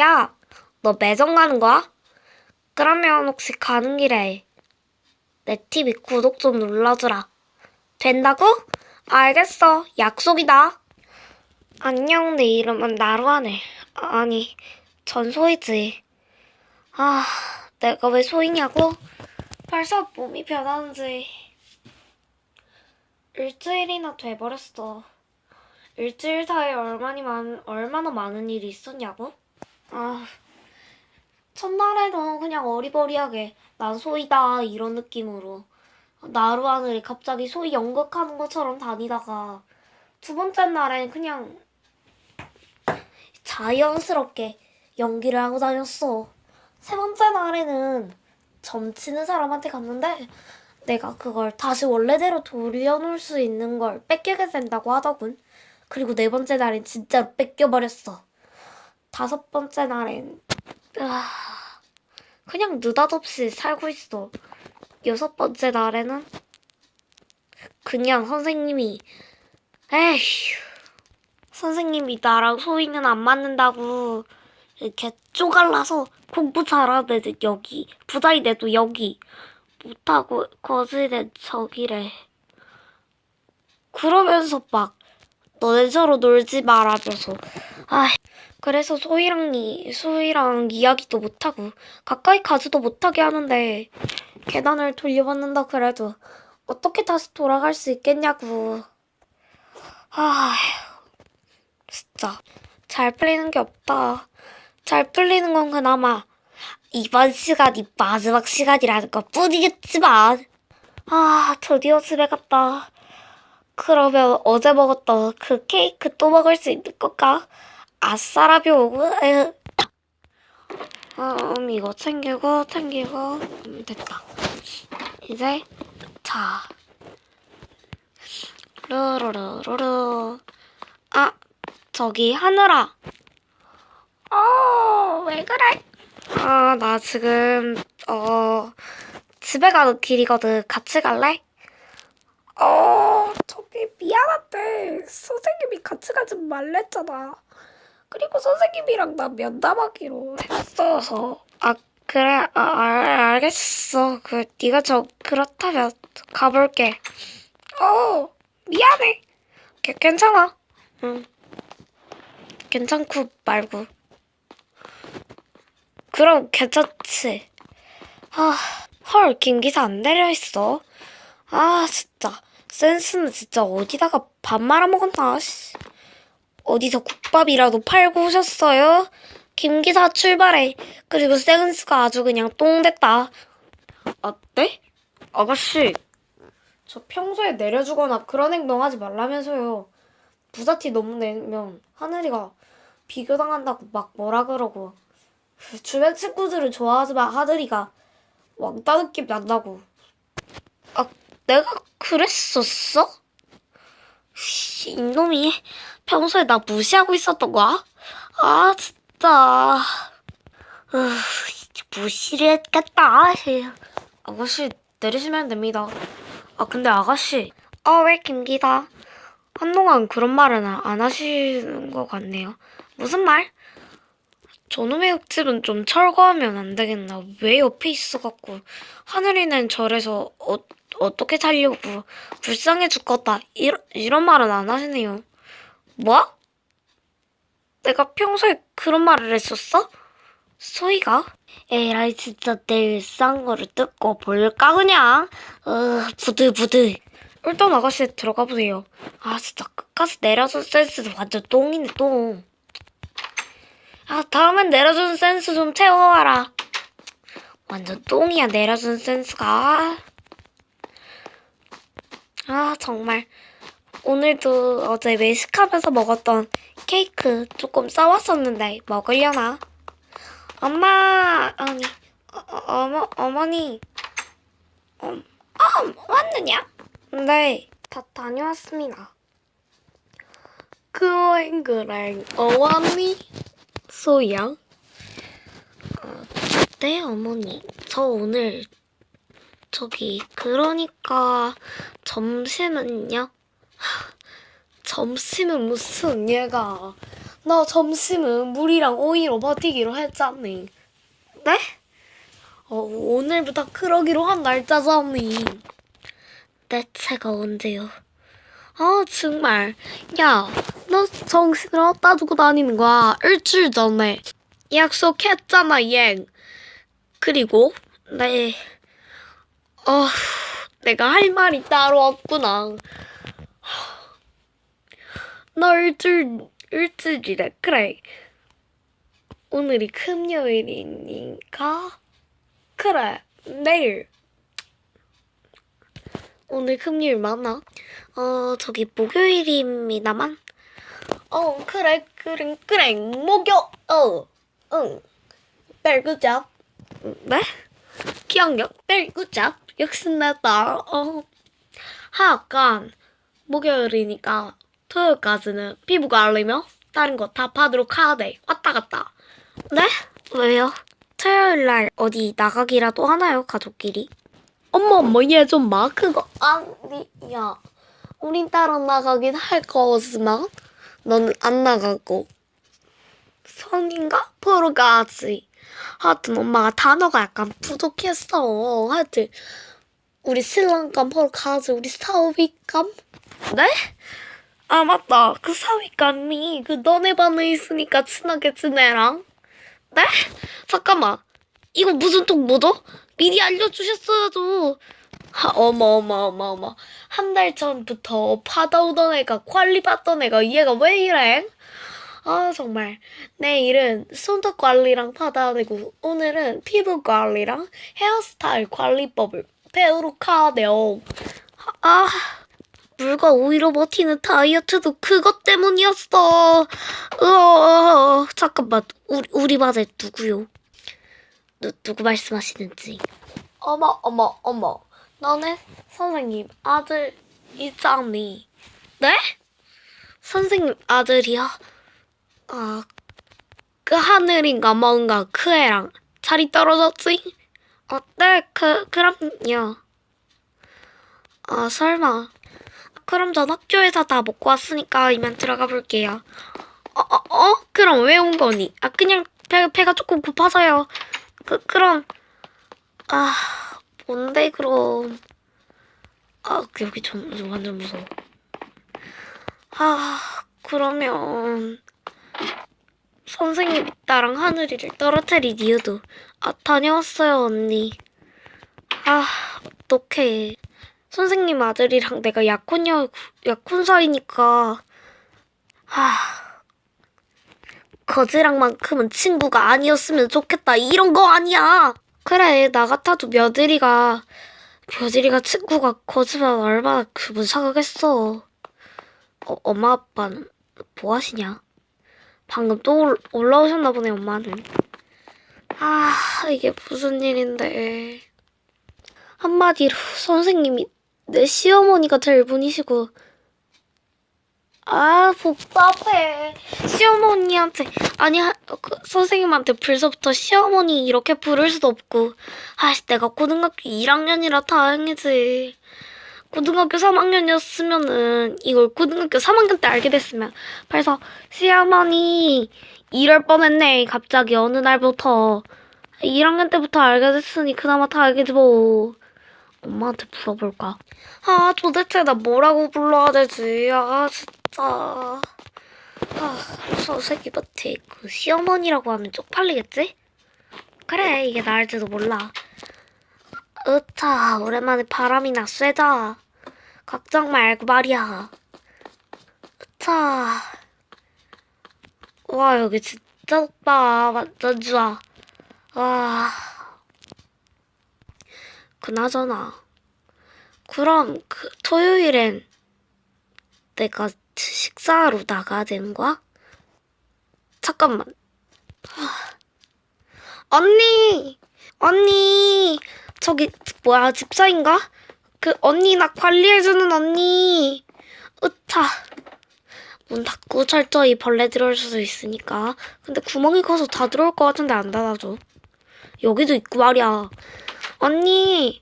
야, 너 매점 가는 거야? 그러면 혹시 가는 길에 내 TV 구독 좀 눌러주라. 된다고? 알겠어. 약속이다. 안녕, 내 이름은 나루하네. 아니, 전 소이지. 아, 내가 왜 소이냐고? 벌써 몸이 변하는지 일주일이나 돼버렸어. 일주일 사이에 얼마나 많은, 얼마나 많은 일이 있었냐고? 아, 첫날에는 그냥 어리버리하게 난 소이다 이런 느낌으로 나루 하늘이 갑자기 소이 연극하는 것처럼 다니다가 두 번째 날엔 그냥 자연스럽게 연기를 하고 다녔어. 세 번째 날에는 점치는 사람한테 갔는데 내가 그걸 다시 원래대로 돌려놓을 수 있는 걸 뺏기게 된다고 하더군. 그리고 네 번째 날엔 진짜로 뺏겨버렸어. 다섯 번째 날엔. 으아, 그냥 느닷없이 살고 있어. 여섯 번째 날에는 그냥 선생님이 에휴 선생님이 나랑 소희는 안 맞는다고 이렇게 쪼갈라서 공부 잘하는 애들 여기. 부자인 애도 여기. 못하고 거지된 저기래. 그러면서 막 너네 서로 놀지 말아줘서 아 그래서 소희랑 이 소희랑 이야기도 못하고 가까이 가지도 못하게 하는데 계단을 돌려받는다 그래도 어떻게 다시 돌아갈 수 있겠냐고. 아 진짜 잘 풀리는 게 없다. 잘 풀리는 건 그나마 이번 시간이 마지막 시간이라는 것 뿐이겠지만 아 드디어 집에 갔다. 그러면 어제 먹었던 그 케이크 또 먹을 수 있는 건가? 아싸라뷰 에휴. 음 이거 챙기고 챙기고. 음, 됐다. 이제 자. 루루루루루. 아 저기 하늘아. 어왜 그래? 아 나 지금 어 집에 가는 길이거든. 같이 갈래? 어 저기 미안한데. 선생님이 같이 가지 말랬잖아 그리고 선생님이랑 나 면담하기로 했어서. 아 그래. 아, 알, 알겠어. 그 네가 저 그렇다면 가볼게. 어 미안해. 게, 괜찮아. 응. 괜찮고 말고. 그럼 괜찮지. 아, 헐 김기사 안 내려있어. 아 진짜. 센스는 진짜 어디다가 밥 말아먹었나 씨. 어디서 국밥이라도 팔고 오셨어요? 김기사 출발해. 그리고 센스가 아주 그냥 똥됐다. 아, 네? 아가씨, 저 평소에 내려주거나 그런 행동하지 말라면서요. 부자티 너무 내면 하늘이가 비교당한다고 막 뭐라 그러고 주변 친구들을 좋아하지만 하늘이가 왕따 느낌 난다고. 아, 내가 그랬었어? 씨, 이놈이 평소에 나 무시하고 있었던 거야? 아, 진짜. 으, 무시를 했겠다. 아가씨, 내리시면 됩니다. 아, 근데 아가씨. 아, 왜 김기다? 한동안 그런 말은 안 하시는 것 같네요. 무슨 말? 저놈의 흙집은 좀 철거하면 안 되겠나. 왜 옆에 있어갖고. 하늘이는 절에서 어, 어떻게 살려고. 불쌍해 죽겠다. 이런, 이런 말은 안 하시네요. 뭐? 내가 평소에 그런 말을 했었어? 소희가? 에라이 진짜 내 일상 거를 뜯고 볼까 그냥 어 부들부들 일단 아가씨 들어가 보세요 아 진짜 끝까지 내려준 센스 완전 똥이네 똥 아, 다음엔 내려준 센스 좀 채워와라. 완전 똥이야, 내려준 센스가. 아, 정말. 오늘도 어제 외식하면서 먹었던 케이크 조금 싸왔었는데, 먹으려나? 엄마, 아니, 어, 어머, 어머니. 어, 어, 왔느냐? 네, 다 다녀왔습니다. 그랭 그랭, 어, 왔니? 소희야? 어, 네, 어머니. 저 오늘 저기 그러니까 점심은요? 점심은 무슨 얘가 너 점심은 물이랑 오이로 버티기로 했잖니. 네? 어, 오늘부터 그러기로 한 날짜잖니. 대체가 언제요? 아, 정말. 야, 너 정신을 어디다 두고 다니는 거야? 일주일 전에. 약속했잖아, 얘. 그리고, 네. 어, 내가 할 말이 따로 없구나. 너 일주일, 일주일이래. 그래. 오늘이 금요일이니까. 그래. 내일. 오늘 금요일 맞나? 어, 저기 목요일입니다만. 어, 그래, 그래, 그래. 목요, 어, 응. 벨그잡. 네? 기억력 벨그잡. 역신났다. 어. 하여간, 목요일이니까 토요일까지는 피부 관리며 다른 거 다 받으러 가야 돼. 왔다 갔다. 네? 왜요? 토요일 날 어디 나가기라도 하나요, 가족끼리? 엄마, 엄마, 얘좀 마. 그거 아니야. 우린 따로 나가긴 할 거지만, 너는 안 나가고. 선인가? 보러 가지. 하여튼 엄마가 단어가 약간 부족했어. 하여튼, 우리 신랑감 보러 가지. 우리 사위감? 네? 아, 맞다. 그 사위감이 그 너네 반에 있으니까 친하게 지내랑. 네? 잠깐만. 이거 무슨 통보죠? 미리 알려주셨어야죠. 하, 어머, 어머, 어머, 어머. 한 달 전부터 받아오던 애가, 관리 받던 애가, 얘가 왜 이래? 아, 정말. 내일은 손톱 관리랑 받아야 되고, 오늘은 피부 관리랑 헤어스타일 관리법을 가야 돼요. 아, 물과 오이로 버티는 다이어트도 그것 때문이었어. 으어, 잠깐만. 우리, 우리 반에 누구요? 누, 누구 말씀하시는지. 어머, 어머, 어머. 너네 선생님 아들 있잖니. 네? 선생님 아들이야? 아, 그 하늘인가 뭔가 그 애랑 자리 떨어졌지? 어, 네, 그, 그럼요. 아, 설마. 그럼 전 학교에서 다 먹고 왔으니까 이만 들어가 볼게요. 어, 어, 어? 그럼 왜 온 거니? 아, 그냥 배, 배가 조금 고파서요. 그, 그럼, 아, 뭔데, 그럼. 아, 여기 좀, 좀 완전 무서워. 아, 그러면, 선생님이 나랑 하늘이를 떨어뜨린 이유도, 아, 다녀왔어요, 언니. 아, 어떡해. 선생님 아들이랑 내가 약혼녀, 약혼 사이니까, 아, 거지랑만큼은 친구가 아니었으면 좋겠다. 이런 거 아니야. 그래, 나 같아도 며느리가, 며느리가 친구가 거지만 얼마나 기분 상하겠어. 어, 엄마 아빠는 뭐 하시냐? 방금 또 올- 올라오셨나 보네, 엄마는. 아, 이게 무슨 일인데. 한마디로 선생님이 내 시어머니가 될 분이시고, 아, 복잡해. 시어머니한테, 아니, 하- 그, 선생님한테 벌써부터 시어머니 이렇게 부를 수도 없고, 아씨, 내가 고등학교 1학년이라 다행이지. 고등학교 3학년이었으면은, 이걸 고등학교 3학년 때 알게 됐으면, 벌써, 시어머니, 이럴 뻔했네. 갑자기 어느 날부터. 1학년 때부터 알게 됐으니 그나마 다행이지 뭐. 엄마한테 물어볼까? 아, 도대체 나 뭐라고 불러야 되지? 아, 진짜. 아, 선생님한테 그 시어머니라고 하면 쪽팔리겠지? 그래, 이게 나을지도 몰라. 으차, 오랜만에 바람이나 쐬자. 걱정 말고 말이야. 으차. 와, 여기 진짜 좋다. 완전 좋아. 와. 그나저나. 그럼 그 토요일엔 내가 식사하러 나가야 되는 거야? 잠깐만. 하. 언니! 언니! 저기, 뭐야, 집사인가? 그 언니 나 관리해주는 언니! 으차. 문 닫고 철저히 벌레 들어올 수도 있으니까. 근데 구멍이 커서 다 들어올 것 같은데 안 닫아줘. 여기도 있고 말이야. 언니!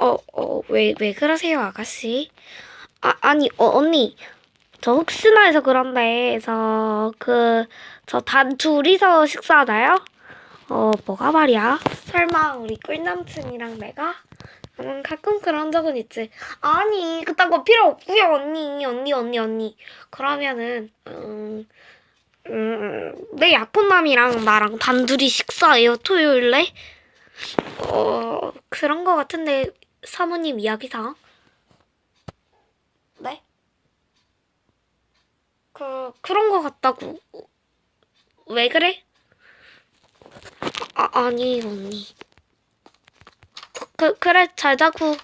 어, 어, 왜, 왜 그러세요, 아가씨? 아, 아니, 어, 언니. 저저 혹시나 해서 그런데 저 그 저 단 둘이서 식사하나요? 어 뭐가 말이야? 설마 우리 꿀남친이랑 내가? 음 가끔 그런 적은 있지. 아니 그딴 거 필요 없고요 언니 언니 언니 언니. 그러면은 음. 음, 내 약혼남이랑 나랑 단둘이 식사해요 토요일에? 어 그런 거 같은데 사모님 이야기상 네? 그 그런 거 같다고 왜 그래? 아 아니 언니. 그 그래 잘 자고.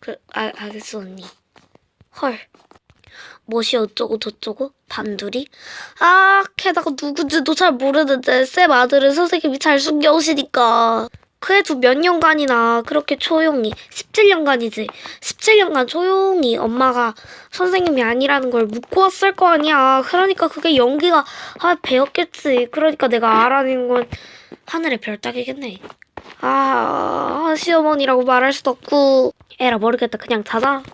그 알, 알겠어 언니. 헐. 뭐시 어쩌고 저쩌고? 단둘이? 아 게다가 누군지도 잘 모르는데 쌤 아들은 선생님이 잘 숨겨오시니까 그래도 몇 년간이나 그렇게 조용히 17년간이지. 17년간 조용히 엄마가 선생님이 아니라는 걸 묻고 왔을 거 아니야. 그러니까 그게 연기가 아 배웠겠지. 그러니까 내가 알아낸 건 하늘의 별 따기겠네. 아 시어머니라고 말할 수도 없고. 에라 모르겠다. 그냥 자자.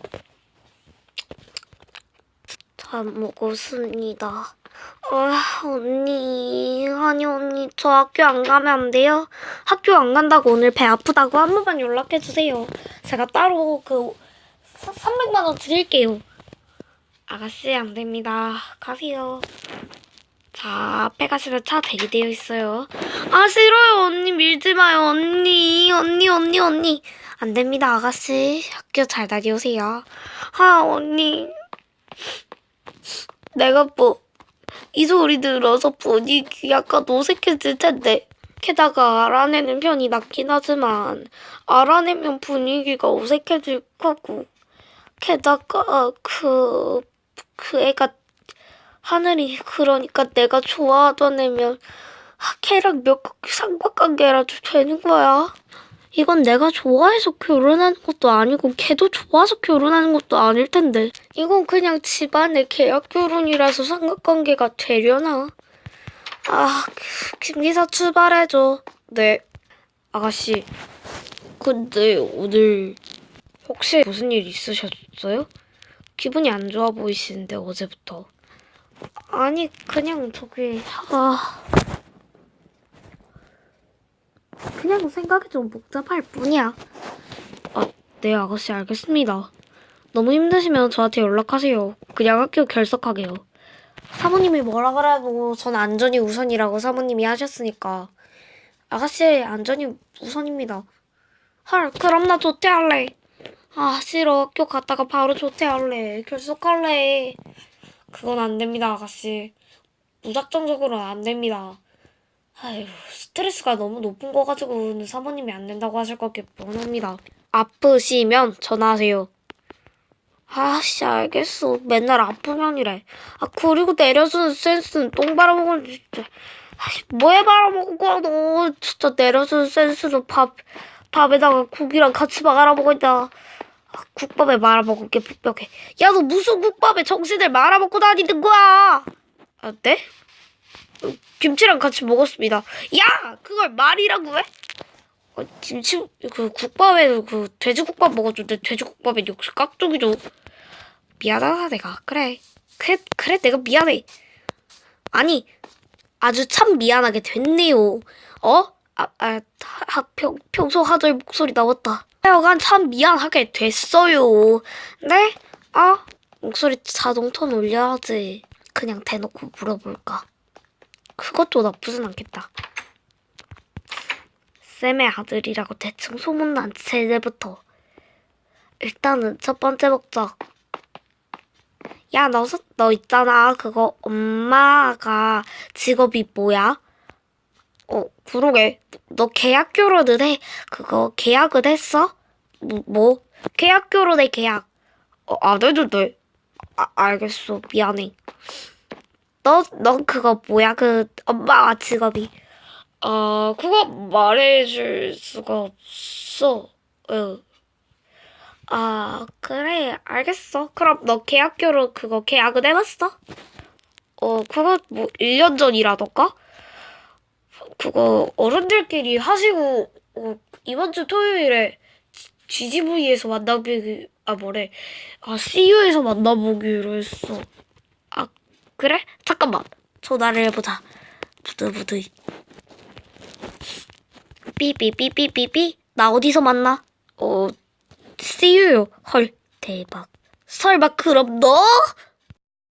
다 먹었습니다. 아, 언니, 아니, 언니, 저 학교 안 가면 안 돼요? 학교 안 간다고 오늘 배 아프다고 한 번만 연락해주세요. 제가 따로 그, 300만원 드릴게요. 아가씨, 안 됩니다. 가세요. 자, 앞에 가시면 차 대기되어 있어요. 아, 싫어요. 언니, 밀지 마요. 언니, 언니, 언니, 언니. 안 됩니다, 아가씨. 학교 잘 다녀오세요. 아, 언니. 내가 뭐, 이 소리 들어서 분위기 약간 어색해질 텐데. 게다가 알아내는 편이 낫긴 하지만, 알아내면 분위기가 어색해질 거고. 게다가, 그, 그 애가, 하늘이, 그러니까 내가 좋아하던 애면, 아, 걔랑 몇 삼각관계라도 되는 거야. 이건 내가 좋아해서 결혼하는 것도 아니고 걔도 좋아서 결혼하는 것도 아닐 텐데. 이건 그냥 집안의 계약 결혼이라서 삼각관계가 되려나? 아, 김기사 출발해줘. 네. 아가씨. 근데 오늘 혹시 무슨 일 있으셨어요? 기분이 안 좋아 보이시는데 어제부터. 아니 그냥 저기 아 그냥 생각이 좀 복잡할 뿐이야. 아, 네, 아가씨, 알겠습니다. 너무 힘드시면 저한테 연락하세요. 그냥 학교 결석하게요. 사모님이 뭐라 그래도 전 안전이 우선이라고 사모님이 하셨으니까. 아가씨, 안전이 우선입니다. 헐, 그럼 나 조퇴할래. 아, 싫어. 학교 갔다가 바로 조퇴할래. 결석할래. 그건 안 됩니다, 아가씨. 무작정적으로는 안 됩니다. 아휴, 스트레스가 너무 높은 거 가지고는 사모님이 안 된다고 하실 것게 뻔합니다. 아프시면 전화하세요. 아씨, 알겠어. 맨날 아프면이래. 아, 그리고 내려주는 센스는 똥 바라먹은 진짜. 아씨, 뭐에 바라먹고 너 진짜 내려주는 센스는 밥, 밥에다가 국이랑 같이 말아먹고 있다. 아, 국밥에 말아먹은 게 불벽해. 야, 너 무슨 국밥에 정신을 말아먹고 다니는 거야? 아, 네? 김치랑 같이 먹었습니다. 야, 그걸 말이라고 해? 어, 김치 그 국밥에 그 돼지국밥 먹었는데 돼지국밥에 역시 깍두기죠. 미안하다 내가 그래 그래 그래 내가 미안해. 아니 아주 참 미안하게 됐네요. 어? 아, 아, 하, 평, 평소 하던 목소리 나왔다. 하여간 참 미안하게 됐어요. 네? 아, 목소리 자동 톤 올려야지. 그냥 대놓고 물어볼까. 그것도 나쁘진 않겠다. 쌤의 아들이라고 대충 소문난 제대부터. 일단은 첫 번째 목적. 야, 너, 서- 너 있잖아. 그거 엄마가 직업이 뭐야? 어, 그러게. 너 계약 결혼은 해. 그거 계약은 했어? 뭐, 뭐? 계약 결혼해, 계약. 어, 안 해도 돼. 아, 알겠어. 미안해. 너, 너 그거 뭐야? 그 엄마가 직업이. 어, 그거 말해줄 수가 없어. 응. 아, 그래. 알겠어. 그럼 너 계약 결혼 그거 계약은 해봤어? 어, 그거 뭐 1년 전이라던가? 그거 어른들끼리 하시고 어, 이번 주 토요일에 GGV에서 만나보기, 아, 뭐래. 아, CU에서 만나보기로 했어. 아, 그래? 잠깐만. 전화를 해보자. 부들부들. 삐삐삐삐삐삐. 나 어디서 만나? 어, CU요. 헐, 대박. 설마 그럼 너?